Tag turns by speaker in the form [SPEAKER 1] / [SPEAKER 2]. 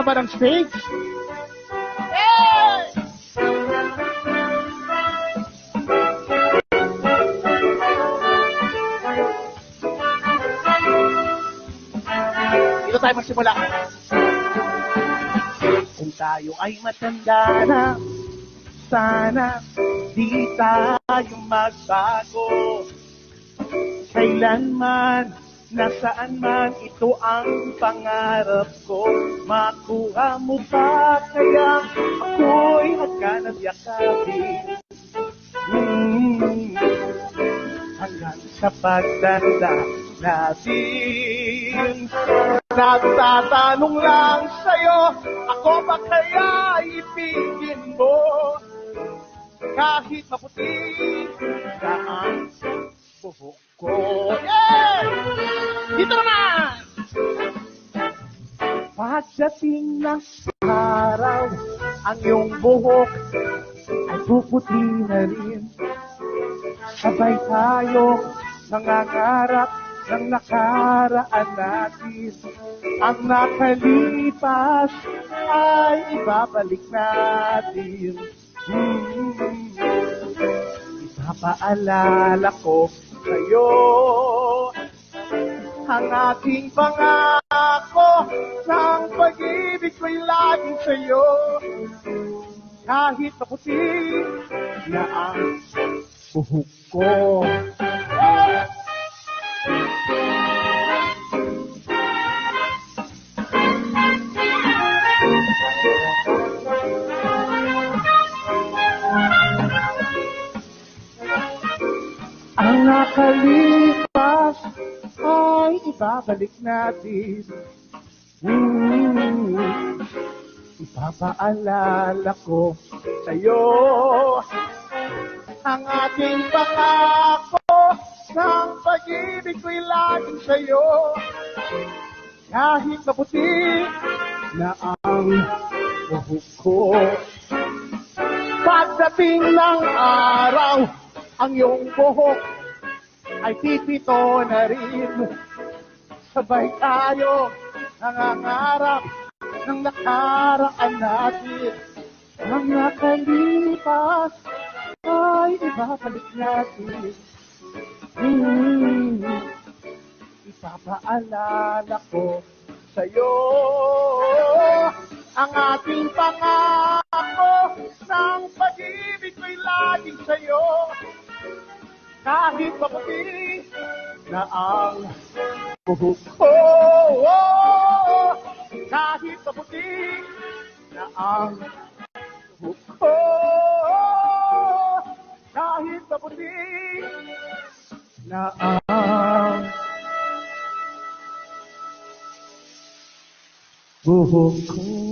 [SPEAKER 1] ng stage. Dito tayo magsimula. Kung tayo ay matanda na, sana di tayo magbago. Kailanman, nasaan man, ito ang pangarap ko. Makuha mo ba kaya ako'y hagkanat yakapin? Mm, hanggang sa pagtanda natin. Nagtatanong lang sa'yo, ako ba kaya ibigin mo? Kahit maputi na ang buhok ko. Yeah! Dito naman! Pagdating ng araw, ang iyong buhok ay puputi na rin. Sabay tayo nangangarap ng nakaraan natin. Ang nakalipas ay ibabalik natin. Hmm. Ipapaalala ko sa'yo ang ating pangako ng pag-ibig ko'y laging sa'yo. Kahit maputi na ang buhok ko. Ang nakalipas ay ibabalik natin. Mm, ipapaalala ko sa'yo ang ating pangako ng pag-ibig ko'y laging sa'yo. Kahit maputi na ang buhok ko. Pagdating ng araw, ang iyong buhok ay pipito na rin. Sabay tayo nangangarap ng nakaraan natin. Ang nakalipas ay ibabalik natin. Hmm, ipapaalala ko sa'yo ang ating pangako ng pag-ibig ko'y laging sa'yo. Kahit maputi na ang buhok ko. Kahit maputi na ang buhok ko. Kahit maputi na ang buhok ko.